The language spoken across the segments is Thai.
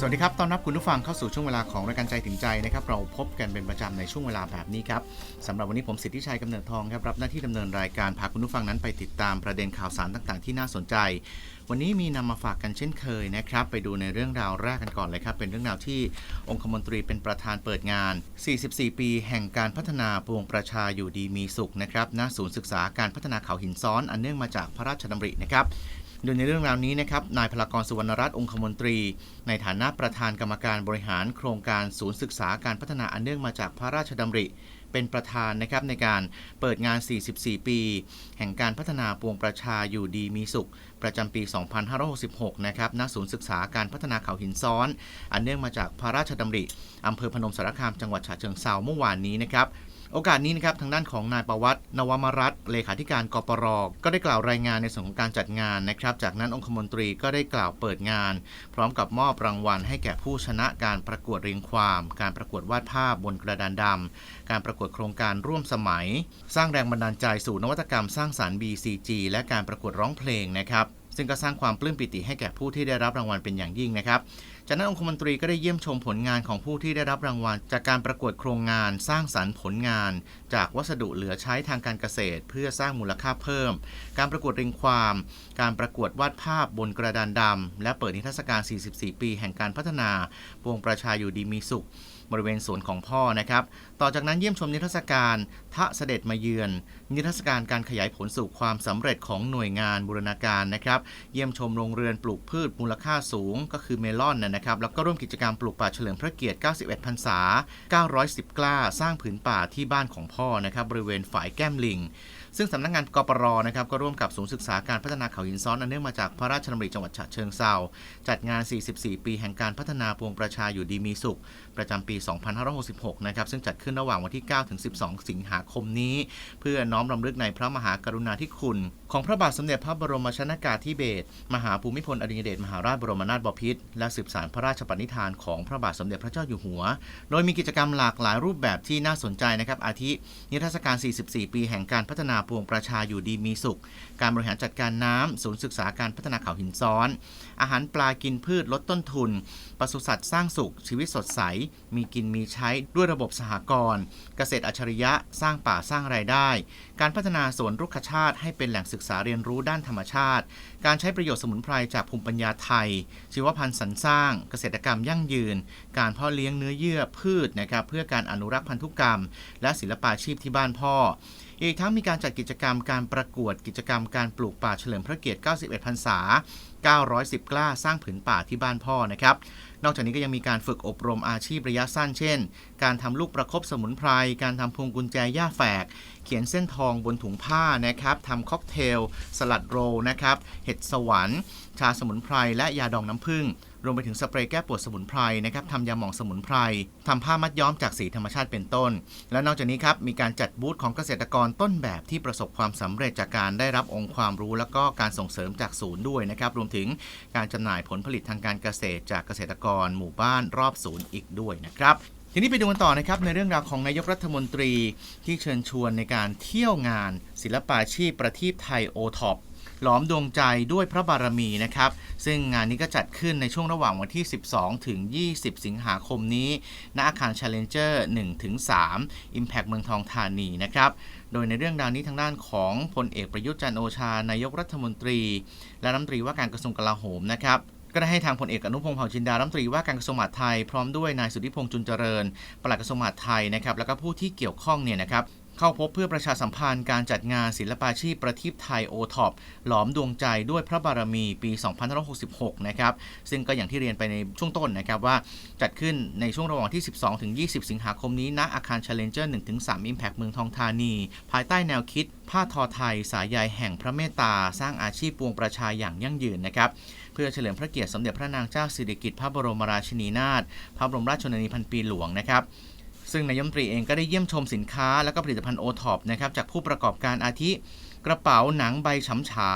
สวัสดีครับ ตอนรับคุณผู้ฟังเข้าสู่ช่วงเวลาของรายการใจถึงใจนะครับ เราพบกันเป็นประจำในช่วงเวลาแบบนี้ครับสำหรับวันนี้ผมสิทธิชัยกำเนิดทองครับ รับหน้าที่ดำเนินรายการพาคุณผู้ฟังนั้นไปติดตามประเด็นข่าวสารต่างๆ ที่น่าสนใจ วันนี้มีนำมาฝากกันเช่นเคยนะครับ ไปดูในเรื่องราวแรกกันก่อนเลยครับ เป็นเรื่องราวที่องคมนตรีเป็นประธานเปิดงาน 44 ปีแห่งการพัฒนาปวงประชาอยู่ดีมีสุขนะครับณศูนย์ศึกษาการพัฒนาเขาหินซ้อนอันเนื่องมาจากพระราชดำรินะครับโดยในเรื่องราวนี้นะครับ นายพลากรสุวรรณรัตน์องคมนตรี ในฐานะประธานกรรมการบริหารโครงการศูนย์ศึกษาการพัฒนาอันเนื่องมาจากพระราชดำริ เป็นประธานนะครับในการเปิดงาน 44 ปี แห่งการพัฒนาปวงประชาอยู่ดีมีสุข ประจำปี 2566 นะครับณศูนย์ศึกษาการพัฒนาเขาหินซ้อน อันเนื่องมาจากพระราชดำริอำเภอพนมสารคามจังหวัดฉะเชิงเซาเมื่อวานนี้นะครับโอกาสนี้นะครับทางด้านของนายประวัตินวมรัตน์เลขาธิการกปรก็ได้กล่าวรายงานในส่วนของการจัดงานนะครับ จากนั้นองคมนตรีก็ได้กล่าวเปิดงาน พร้อมกับมอบรางวัลให้แก่ผู้ชนะการประกวดเรียงความ การประกวดวาดภาพบนกระดานดำการประกวดโครงการร่วมสมัย สร้างแรงบันดาลใจสู่นวัตกรรมสร้างสารรค์ BCG และการประกวดร้องเพลงนะครับ ซึ่งก็สร้างความปลื้มปิติให้แก่ผู้ที่ได้รับรางวัลเป็นอย่างยิ่งนะครับ จากนั้นองคมนตรีก็ได้เยี่ยมชมผลงานของผู้ที่ได้รับรางวัล จากการประกวดโครงงาน สร้างสรรค์ผลงาน จากวัสดุเหลือใช้ทางการเกษตร เพื่อสร้างมูลค่าเพิ่ม การประกวดเรียงความ การประกวดวาดภาพบนกระดานดำและเปิดนิทรรศการ 44 ปี แห่งการพัฒนา วงประชาอยู่ดีมีสุข บริเวณสวนของพ่อนะครับ ต่อจากนั้นเยี่ยมชมนิทรรศการทะเสด็จมาเยือน นิทรรศการการขยายผลสู่ความสำเร็จของหน่วยงานบูรณาการนะครับ เยี่ยมชมโรงเรือนปลูกพืชมูลค่าสูง ก็คือเมลอนนะนะครับ แล้วก็ร่วมกิจกรรมปลูกป่าเฉลิมพระเกียรติ 91 พรรษา 910 กล้า สร้างผืนป่าที่บ้านของพ่อนะครับบริเวณฝ่ายแก้มลิง ซึ่งสำนักงานกปรนะครับก็ร่วมกับศูนย์ศึกษาการพัฒนาเขาหินซ้อนอันเนื่องมาจากพระราชดำริจังหวัดฉะเชิงเซาจัดงาน 44 ปีแห่งการพัฒนาปวงประชาอยู่ดีมีสุข ประจำปี 2566 นะครับซึ่งจัดขึ้นระหว่างวันที่ 9 ถึง 12 สิงหาคมนี้ เพื่อน้อมรำลึกในพระมหากรุณาธิคุณ ของพระบาทสมเด็จพระบรมชนากาธิเบศรมหาภูมิพลอดุลยเดชมหาราชบรมนาถบพิตรและสืบสานพระราชปณิธานของพระบาทสมเด็จพระเจ้าอยู่หัว โดยมีกิจกรรมหลากหลายรูปแบบที่น่าสนใจนะครับอาทินิทรรศการ 44 ปีแห่งการพัฒนาปวงประชาอยู่ดีมีสุข การบริหารจัดการน้ำศูนย์ศึกษาการพัฒนาเขาหินซ้อน อาหารปลากินพืชลดต้นทุนปศุสัตว์สร้างสุข ชีวิตสดใส มีกินมีใช้ด้วยระบบสหกรณ์เกษตรอัจฉริยะสร้างป่าสร้างรายได้ การพัฒนาสวนรุกขชาติให้เป็นแหล่งศึกษาเรียนรู้ด้านธรรมชาติ การใช้ประโยชน์สมุนไพรจากภูมิปัญญาไทย ชีวพันธุ์สรรสร้าง เกษตรกรรมยั่งยืน การเพาะเลี้ยงเนื้อเยื่อพืชนะครับเพื่อการอนุรักษ์พันธุกรรม และศิลปาชีพที่บ้านพ่อ อีกทั้งมีการจัดกิจกรรมการประกวดกิจกรรมการปลูกป่าเฉลิมพระเกียรติ 91 พรรษา 910 กล้าสร้างผืนป่าที่บ้านพ่อนะครับ นอกจากนี้ก็ยังมีการฝึกอบรมอาชีพระยะสั้นเช่น การทำลูกประคบสมุนไพร การทำพวงกุญแจย่าแฝก เขียนเส้นทองบนถุงผ้านะครับทำค็อกเทล สลัดโรลนะครับ เห็ดสวรรค์ ชาสมุนไพรและยาดองน้ำผึ้งรวมไปถึงสเปรย์แก้ปวดสมุนไพรนะครับทำยาหม่องสมุนไพรทำผ้ามัดย้อมจากสีธรรมชาติเป็นต้น และนอกจากนี้ครับมีการจัดบูธของเกษตรกรต้นแบบที่ประสบความสำเร็จจากการได้รับองค์ความรู้ แล้วก็การส่งเสริมจากศูนย์ด้วยนะครับรวมถึงการจำหน่ายผลผลิตทางการเกษตร จากเกษตรกร หมู่บ้านรอบศูนย์อีกด้วยนะครับทีนี้ไปดูกันต่อนะครับในเรื่องราวของนายกรัฐมนตรีที่เชิญชวนในการเที่ยวงาน ศิลปาชีพประทีปไทยโอท็อป หลอมดวงใจด้วยพระบารมีนะครับ ซึ่งงานนี้ก็จัดขึ้นในช่วงระหว่างวันที่ 12 ถึง 20 สิงหาคมนี้ณอาคาร Challenger 1ถึง3 Impact เมืองทองธานีนะครับโดยในเรื่องราวนี้ทางด้านของพลเอกประยุทธ์จันโอชานายกรัฐมนตรี และรัฐมนตรีว่าการกระทรวงกลาโหมนะครับก็ได้ให้ทางพลเอกอนุพงศ์เผ่าจินดารัฐมนตรีว่าการกระทรวงมหาดไทยพร้อมด้วยนายสุทธิพงษ์จุนเจริญปลัดกระทรวงมหาดไทยนะครับแล้วก็ผู้ที่เกี่ยวข้องเนี่ยนะครับ เข้าพบเพื่อประชาสัมพันธ์การจัดงานศิลปาชีพประทีปไทยโอท็อปหลอมดวงใจด้วยพระบารมีปี2566 นะครับ ซึ่งก็อย่างที่เรียนไปในช่วงต้นนะครับว่าจัดขึ้นในช่วงระหว่างที่ 12 ถึง 20 สิงหาคมนี้ณอาคาร Challenger 1-3 Impact เมืองทองธานี ภายใต้แนวคิด ผ้าทอไทย สายใยแห่งพระเมตตา สร้างอาชีพปวงประชาอย่างยั่งยืนนะครับเพื่อเฉลิมพระเกียรติสมเด็จพระนางเจ้าสิริกิติ์พระบรมราชินีนาถ พระบรมราชชนนีพันปีหลวงนะครับ ซึ่งนายมตรีเองก็ได้เยี่ยมชมสินค้าและก็ผลิตภัณฑ์โอท็อปนะครับจากผู้ประกอบการอาทิ กระเป๋าหนังใบฉำฉา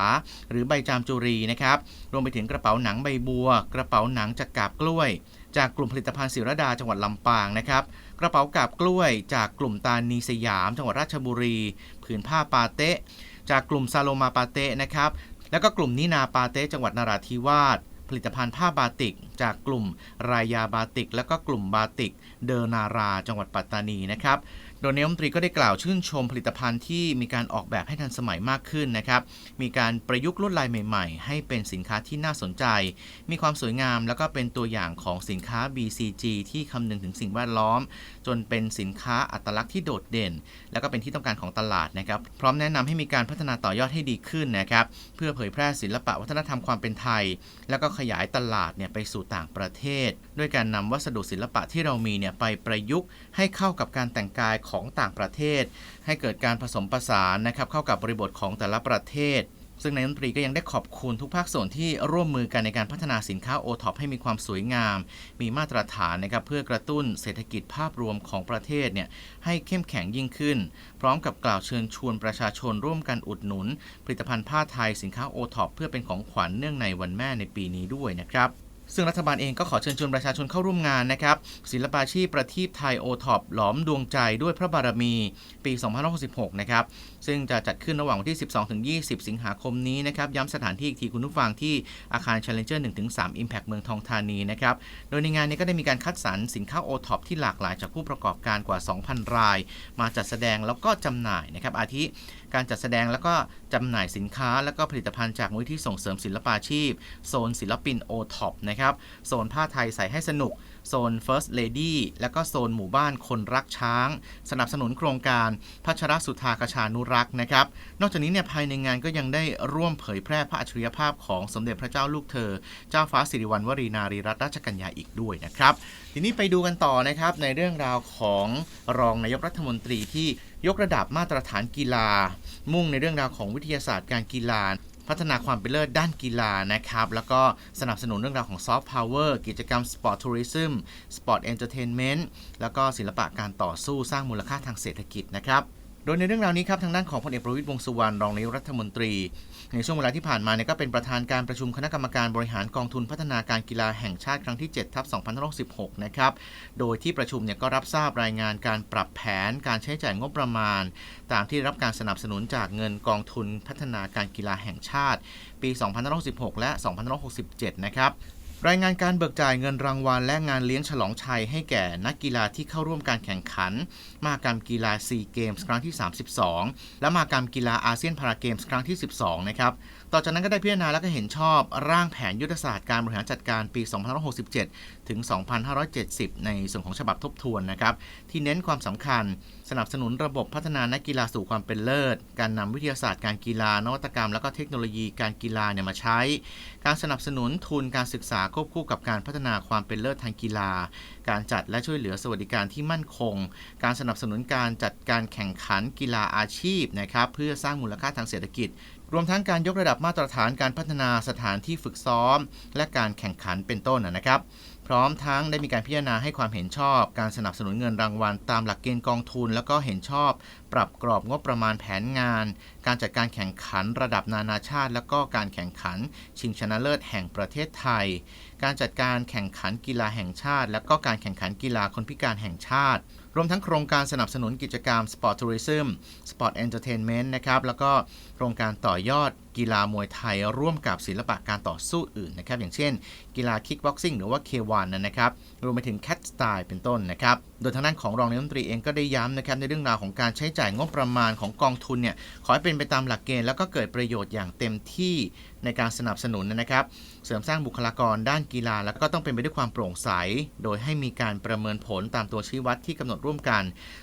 หรือใบจามจุรีนะครับรวมไปถึงกระเป๋าหนังใบบัว กระเป๋าหนังจากกาบกล้วย จากกลุ่มผลิตภัณฑ์ศิรดาจังหวัดลำปางนะครับกระเป๋ากาบกล้วย จากกลุ่มตานีสยาม จังหวัดราชบุรี ผืนผ้าปาเต้จากกลุ่มซาโลมาปาเต้นะครับแล้วก็กลุ่มนินาปาเต้จังหวัดนราธิวาส ลิตภัณฑ์ผ้าบาติก จากกลุ่มรายาบาติก และก็กลุ่มบาติก เดอนารา จังหวัดปัตตานีนะครับ โดยนายกรัฐมนตรีก็ได้กล่าวชื่นชมผลิตภัณฑ์ที่มีการออกแบบให้ทันสมัยมากขึ้นนะครับ มีการประยุกต์ลวดลายใหม่ๆ ให้เป็นสินค้าที่น่าสนใจ มีความสวยงามแล้วก็เป็นตัวอย่างของสินค้า BCG ที่คำนึงถึงสิ่งแวดล้อม จนเป็นสินค้าอัตลักษณ์ที่โดดเด่น แล้วก็เป็นที่ต้องการของตลาดนะครับ พร้อมแนะนำให้มีการพัฒนาต่อยอดให้ดีขึ้นนะครับ เพื่อเผยแพร่ศิลปะวัฒนธรรมความเป็นไทย แล้วก็ขยายตลาดเนี่ยไปสู่ต่างประเทศ ด้วยการนำวัสดุศิลปะที่เรามีเนี่ยไปประยุกต์ให้เข้ากับการแต่งกายของของต่างประเทศ ให้เกิดการผสมผสานนะครับเข้ากับบริบทของแต่ละประเทศ ซึ่งนายรัฐมนตรีก็ยังได้ขอบคุณทุกภาคส่วนที่ร่วมมือกันในการพัฒนาสินค้าโอท็อปให้มีความสวยงาม มีมาตรฐานนะครับเพื่อกระตุ้นเศรษฐกิจภาพรวมของประเทศเนี่ยให้เข้มแข็งยิ่งขึ้น พร้อมกับกล่าวเชิญชวนประชาชนร่วมกันอุดหนุน ผลิตภัณฑ์ผ้าไทยสินค้าโอท็อปเพื่อเป็นของขวัญเนื่องในวันแม่ในปีนี้ด้วยนะครับ ซึ่งรัฐบาลเองก็ขอเชิญชวนประชาชนเข้าร่วมงานนะครับ ศิลปาชีพประทีปไทยโอท็อปหลอมดวงใจด้วยพระบารมีปี 2566 นะครับ ซึ่งจะจัดขึ้นระหว่างวันที่ 12-20 สิงหาคมนี้นะครับ ย้ำสถานที่อีกทีคุณผู้ฟังที่อาคาร Challenger 1-3 Impact เมืองทองธานีนะครับ โดยในงานนี้ก็ได้มีการคัดสรรสินค้าโอท็อปที่หลากหลายจากผู้ประกอบการกว่า 2,000 ราย มาจัดแสดงแล้วก็จำหน่ายนะครับอาทิ การจัดแสดงแล้วก็จำหน่ายสินค้า แล้วก็ผลิตภัณฑ์จากมูลที่ส่งเสริมศิลปาชีพ โซนศิลปินโอท็อปนะครับโซนผ้าไทยใส่ให้สนุก โซน First Lady แล้วก็โซนหมู่บ้านคนรักช้าง สนับสนุนโครงการพัชรสุธากชานุรักษ์นะครับนอกจากนี้เนี่ยภายในงานก็ยังได้ร่วมเผยแพร่พระอัจฉริยภาพของสมเด็จพระเจ้าลูกเธอ เจ้าฟ้าสิริวัณวรีนารีรัตนราชกัญญาอีกด้วยนะครับทีนี้ไปดูกันต่อนะครับในเรื่องราวของรองนายกรัฐมนตรีที่ ยกระดับมาตรฐานกีฬา มุ่งในเรื่องราวของวิทยาศาสตร์การกีฬา พัฒนาความเป็นเลิศด้านกีฬานะครับ แล้วก็สนับสนุนเรื่องราวของซอฟต์พาวเวอร์กิจกรรมสปอร์ตทัวริซึมสปอร์ตเอนเตอร์เทนเมนต์แล้วก็ศิลปะการต่อสู้สร้างมูลค่าทางเศรษฐกิจนะครับ โดยในเรื่องราวนี้ครับทางด้านของพลเอกประวิตรวงสุวรรณรองนายกรัฐมนตรี ในช่วงเวลาที่ผ่านมาเนี่ยก็เป็นประธานการประชุมคณะกรรมการบริหารกองทุนพัฒนาการกีฬาแห่งชาติครั้งที่7ทับ2566 นะครับ โดยที่ประชุมเนี่ยก็รับทราบรายงานการปรับแผนการใช้จ่ายงบประมาณ ตามที่รับการสนับสนุนจากเงินกองทุนพัฒนาการกีฬาแห่งชาติ ปี2566 และ2567 นะครับ รายงานการเบิกจ่ายเงินรางวัลและงานเลี้ยงฉลองชัยให้แก่นักกีฬาที่เข้าร่วมการแข่งขัน มากรรมกีฬาซีเกมส์ครั้งที่ 32 และมากรรมกีฬาอาเซียนพาราเกมส์ครั้งที่ 12 นะครับ ต่อจากนั้นก็ได้พิจารณาและก็เห็นชอบร่างแผนยุทธศาสตร์การบริหารจัดการปี 2567ถึง 2570 ในส่วนของฉบับทบทวนนะครับที่เน้นความสำคัญสนับสนุนระบบพัฒนานักกีฬาสู่ความเป็นเลิศ การนำวิทยาศาสตร์การกีฬานวัตกรรม และก็เทคโนโลยีการกีฬาเนี่ยมาใช้ การสนับสนุนทุนการศึกษาควบคู่กับการพัฒนาความเป็นเลิศทางกีฬา การจัดและช่วยเหลือสวัสดิการที่มั่นคง การสนับสนุนการจัดการแข่งขันกีฬาอาชีพนะครับเพื่อสร้างมูลค่าทางเศรษฐกิจรวมทั้งการยกระดับมาตรฐานการพัฒนาสถานที่ฝึกซ้อม และการแข่งขันเป็นต้นนะครับ พร้อมทั้งได้มีการพิจารณาให้ความเห็นชอบ การสนับสนุนเงินรางวัลตามหลักเกณฑ์กองทุน แล้วก็เห็นชอบ ปรับกรอบงบประมาณแผนงาน การจัดการแข่งขันระดับนานาชาติ และก็การแข่งขัน ชิงชนะเลิศแห่งประเทศไทย การจัดการแข่งขันกีฬาแห่งชาติ และก็การแข่งขันกีฬาคนพิการแห่งชาติ รวมทั้งโครงการสนับสนุนกิจกรรม Sport Tourism Sport Entertainment นะครับ แล้วก็โครงการต่อยอดกีฬามวยไทย ร่วมกับศิลปะการต่อสู้อื่นนะครับ อย่างเช่น กีฬาคิกบ็อกซิ่งหรือว่า K1 นะครับ รวมไปถึง Cat Style เป็นต้นนะครับ โดยทางด้านของรองนายกรัฐมนตรีเองก็ได้ย้ำนะครับในเรื่องราวของการใช้จ่ายงบประมาณของกองทุนเนี่ยขอให้เป็นไปตามหลักเกณฑ์แล้วก็เกิดประโยชน์อย่างเต็มที่ในการสนับสนุนนะครับ เสริมสร้างบุคลากรด้านกีฬา แล้วก็ต้องเป็นไปด้วยความโปร่งใส โดยให้มีการประเมินผลตามตัวชี้วัดที่กำหนดร่วมกัน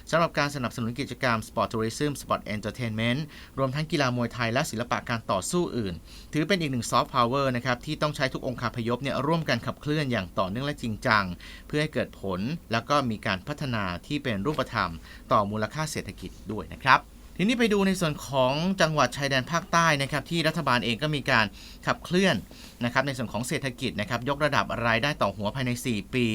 สำหรับการสนับสนุนกิจกรรม Sport Tourism Sport Entertainment รวมทั้งกีฬามวยไทยและศิลปะการต่อสู้อื่น ถือเป็นอีกหนึ่งซอฟต์พาวเวอร์นะครับที่ต้องใช้ทุกองค์คาพยพเนี่ยร่วมกันขับเคลื่อนอย่างต่อเนื่องและจริงจัง เพื่อให้เกิดผล แล้วก็มีการพัฒนาที่เป็นรูปธรรม ต่อมูลค่าเศรษฐกิจด้วยนะครับทีนี้ไปดูในส่วนของจังหวัดชายแดนภาคใต้นะครับที่รัฐบาลเองก็มีการขับเคลื่อน นะครับในส่วนของเศรษฐกิจนะครับยกระดับรายได้ต่อหัวภายใน 4 ปี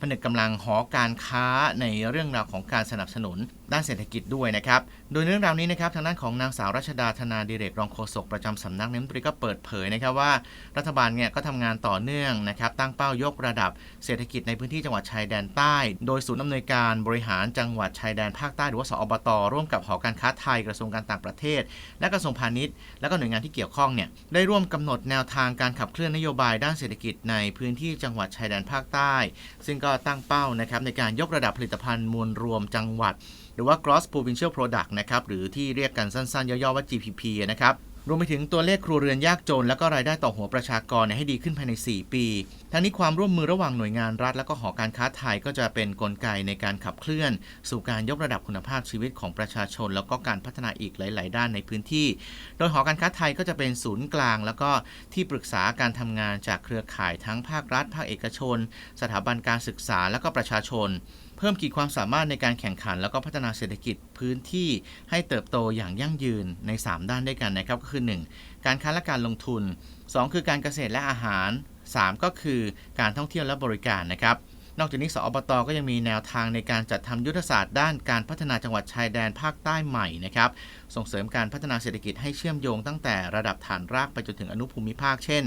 ผนึกกำลังหอการค้าในเรื่องราวของการสนับสนุน ด้านเศรษฐกิจด้วยนะครับ โดยเรื่องราวนี้นะครับทางด้านของนางสาวรัชดาธนาดิเรกรองโฆษกประจำสำนักนายกรัฐมนตรีก็เปิดเผยนะครับว่า รัฐบาลเนี่ยก็ทำงานต่อเนื่องนะครับตั้งเป้ายกระดับเศรษฐกิจในพื้นที่จังหวัดชายแดนใต้ โดยศูนย์อำนวยการบริหารจังหวัดชายแดนภาคใต้หรือว่าสอบตร่วมกับหอการค้าไทยกระทรวงการต่างประเทศ และกระทรวงพาณิชย์และก็หน่วยงานที่เกี่ยวข้องเนี่ยได้ร่วมกำหนดแนวทางการขับเคลื่อนนโยบายด้านเศรษฐกิจในพื้นที่จังหวัดชายแดนภาคใต้ ซึ่งก็ตั้งเป้านะครับในการยกระดับผลิตภัณฑ์มวลรวมจังหวัดหรือว่า cross provincial product นะครับหรือที่เรียกกันสั้นๆ ย่อๆว่า GPP นะครับรวมไปถึงตัวเลขครัวเรือนยากจน และก็รายได้ต่อหัวประชากรให้ดีขึ้นภายใน 4 ปี ทั้งนี้ความร่วมมือระหว่างหน่วยงานรัฐ และก็หอการค้าไทยก็จะเป็นนกลไกในการขับเคลื่อน สู่การยกระดับคุณภาพชีวิตของประชาชน แล้วก็การพัฒนาอีกหลาย ๆ ด้านในพื้นที่ โดยหอการค้าไทยก็จะเป็นศูนย์กลาง แล้วก็ที่ปรึกษาการทำงานจากเครือข่ายทั้งภาครัฐ ภาคเอกชน สถาบันการศึกษาและก็ประชาชน เพิ่มขีดความสามารถในการแข่งขัน แล้วก็พัฒนาเศรษฐกิจพื้นที่ให้เติบโตอย่างยั่งยืนใน 3 ด้านด้วยกันนะครับก็คือ 1. การค้าและการลงทุน 2 คือการเกษตรและอาหาร 3 ก็คือการท่องเที่ยวและบริการนะครับ นอกจากนี้สอบตก็ยังมีแนวทางในการจัดทำยุทธศาสตร์ด้านการพัฒนาจังหวัดชายแดนภาคใต้ใหม่นะครับ ส่งเสริมการพัฒนาเศรษฐกิจให้เชื่อมโยงตั้งแต่ระดับฐานรากไปจนถึงอนุภูมิภาค เช่น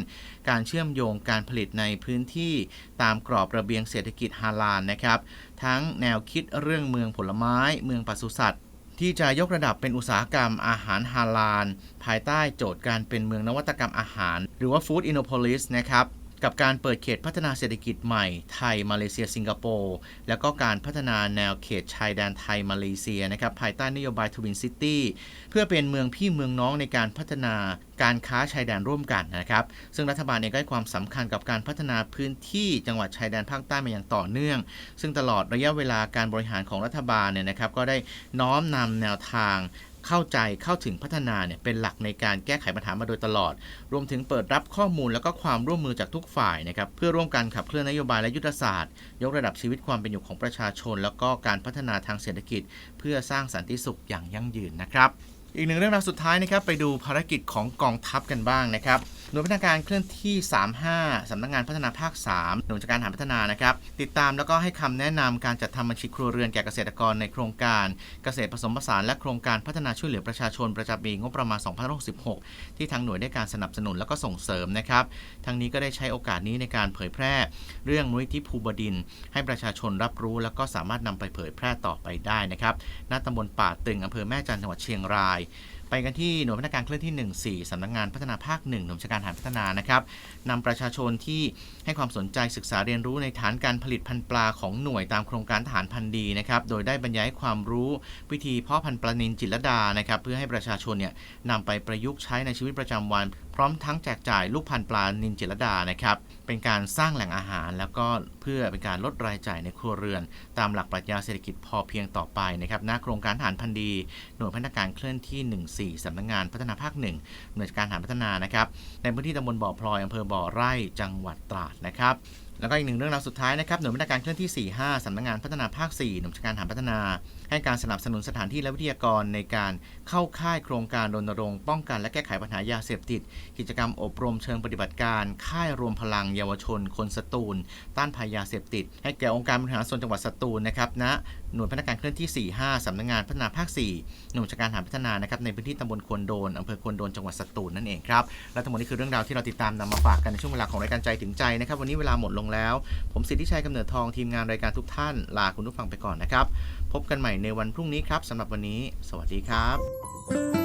การเชื่อมโยงการผลิตในพื้นที่ตามกรอบระเบียงเศรษฐกิจฮาลาลนะครับ ทั้งแนวคิดเรื่องเมืองผลไม้ เมืองปศุสัตว์ที่จะยกระดับเป็นอุตสาหกรรมอาหารฮาลาล ภายใต้โจทย์การเป็นเมืองนวัตกรรมอาหาร หรือว่า Food Innopolis นะครับ กับการเปิดเขตพัฒนาเศรษฐกิจใหม่ไทยมาเลเซียสิงคโปร์แล้วก็การพัฒนาแนวเขตชายแดนไทยมาเลเซียนะครับภายใต้นโยบายทวินซิตี้เพื่อเป็นเมืองพี่เมืองน้องในการพัฒนาการค้าชายแดนร่วมกันนะครับ ซึ่งรัฐบาลเองก็ให้ความสำคัญกับการพัฒนาพื้นที่จังหวัดชายแดนภาคใต้มาอย่างต่อเนื่อง ซึ่งตลอดระยะเวลาการบริหารของรัฐบาลเนี่ยนะครับก็ได้น้อมนำแนวทาง เข้าใจเข้าถึงพัฒนาเนี่ยเป็นหลักในการแก้ไขปัญหามาโดยตลอด รวมถึงเปิดรับข้อมูลแล้วก็ความร่วมมือจากทุกฝ่ายนะครับเพื่อร่วมกันขับเคลื่อนนโยบายและยุทธศาสตร์ ยกระดับชีวิตความเป็นอยู่ของประชาชน แล้วก็การพัฒนาทางเศรษฐกิจ เพื่อสร้างสันติสุขอย่างยั่งยืนนะครับ อีกหนึ่งเรื่องราวสุดท้ายนะครับไปดูภารกิจของกองทัพกันบ้างนะครับ หน่วยพัฒนาการเคลื่อนที่ 35สำนักงานพัฒนาภาค 3 หน่วยจัดการหาพัฒนานะครับ ติดตามแล้วก็ให้คำแนะนำการจัดทำบัญชีครัวเรือนแก่เกษตรกรในโครงการเกษตรผสมผสานและโครงการพัฒนาช่วยเหลือประชาชนประจำปีงบประมาณ 2566 ที่ทางหน่วยได้การสนับสนุนและก็ส่งเสริมนะครับ ทั้งนี้ก็ได้ใช้โอกาสนี้ในการเผยแพร่ เรื่องมูลนิธิภูบดิน ให้ประชาชนรับรู้ แล้วก็สามารถนำไปเผยแพร่ต่อไปได้นะครับ ณตำบลป่าตึงอำเภอแม่จันทร์จังหวัดเชียงรายไปกันที่หน่วยพัฒนาการเคลื่อนที่ 14สำนักงานพัฒนาภาค 1 หน่วยราชการฐานพัฒนานะครับนำประชาชนที่ให้ความสนใจศึกษาเรียนรู้ในฐานการผลิตพันธุ์ปลาของหน่วยตามโครงการฐานพันธุ์ดีนะครับ โดยได้บรรยายความรู้วิธีเพาะพันธุ์ปลานินจิตรดานะครับ เพื่อให้ประชาชนเนี่ยนำไปประยุกต์ใช้ในชีวิตประจำวัน พร้อมทั้งแจกจ่ายลูกพันธุ์ปลานินจิรดานะครับ เป็นการสร้างแหล่งอาหาร แล้วก็เพื่อเป็นการลดรายจ่ายในครัวเรือน ตามหลักปรัชญาเศรษฐกิจพอเพียงต่อไปนะครับณโครงการทหารพันธุ์ดีหน่วยพัฒนาการเคลื่อนที่ 14สำนักงานพัฒนาภาคหนึ่งหน่วยการทหารพัฒนานะครับในพื้นที่ตำบลบ่อพลอยอำเภอบ่อไร่จังหวัดตราดนะครับ แล้วก็อีกหนึ่งเรื่องราวสุดท้ายนะครับหน่วยพัฒนาการเคลื่อนที่ 45 สำนักงานพัฒนาภาค 4 หน่วยการทหานพัฒนา ให้การสนับสนุนสถานที่และวิทยากรในการเข้าค่ายโครงการรณรงค์ป้องกันและแก้ไขปัญหายาเสพติด กิจกรรมอบรมเชิงปฏิบัติการ ค่ายรวมพลังเยาวชน คนสตูล ต้านภัยยาเสพติด ให้แก่องค์การบริหารส่วนจังหวัดสตูลนะครับณ หน่วยพนักงานเคลื่อนที่ 45 สำนักงานพัฒนาภาค 4 หน่วยการทหารพัฒนานะครับในพื้นที่ตำบลควนโดนอำเภอควนโดนจังหวัดสตูลนั่นเองครับ และทั้งหมดนี้คือเรื่องราวที่เราติดตามนำมาฝากกันในช่วงเวลาของรายการใจถึงใจนะครับวันนี้เวลาหมดลงแล้ว ผมสิทธิชัยกำเนิดทองทีมงานรายการทุกท่านลาคุณผู้ฟังไปก่อนนะครับพบกันใหม่ในวันพรุ่งนี้ครับสำหรับวันนี้ สวัสดีครับ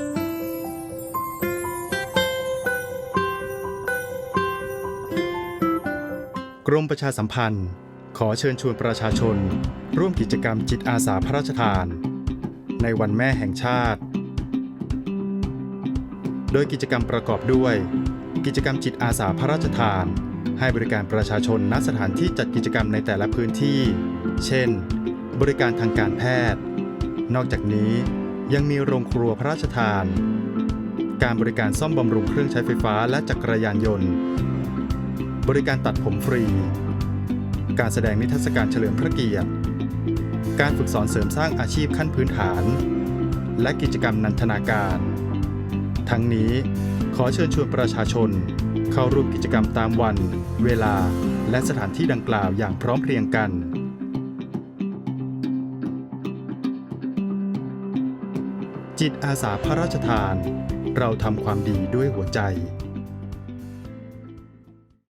กรมประชาสัมพันธ์ ขอเชิญชวนประชาชน ร่วมกิจกรรมจิตอาสาพระราชทาน ในวันแม่แห่งชาติ โดยกิจกรรมประกอบด้วย กิจกรรมจิตอาสาพระราชทาน ให้บริการประชาชนณสถานที่จัดกิจกรรมในแต่ละพื้นที่ เช่น บริการทางการแพทย์ นอกจากนี้ยังมีโรงครัวพระราชทาน การบริการซ่อมบำรุงเครื่องใช้ไฟฟ้าและจักรยานยนต์ บริการตัดผมฟรี การแสดงนิทรรศการเฉลิมพระเกียรติ การฝึกสอนเสริมสร้างอาชีพขั้นพื้นฐาน และกิจกรรมนันทนาการ ทั้งนี้ขอเชิญชวนประชาชน เข้าร่วมกิจกรรมตามวัน เวลา และสถานที่ดังกล่าวอย่างพร้อมเพรียงกัน จิตอาสาพระราชทาน เราทำความดีด้วยหัวใจ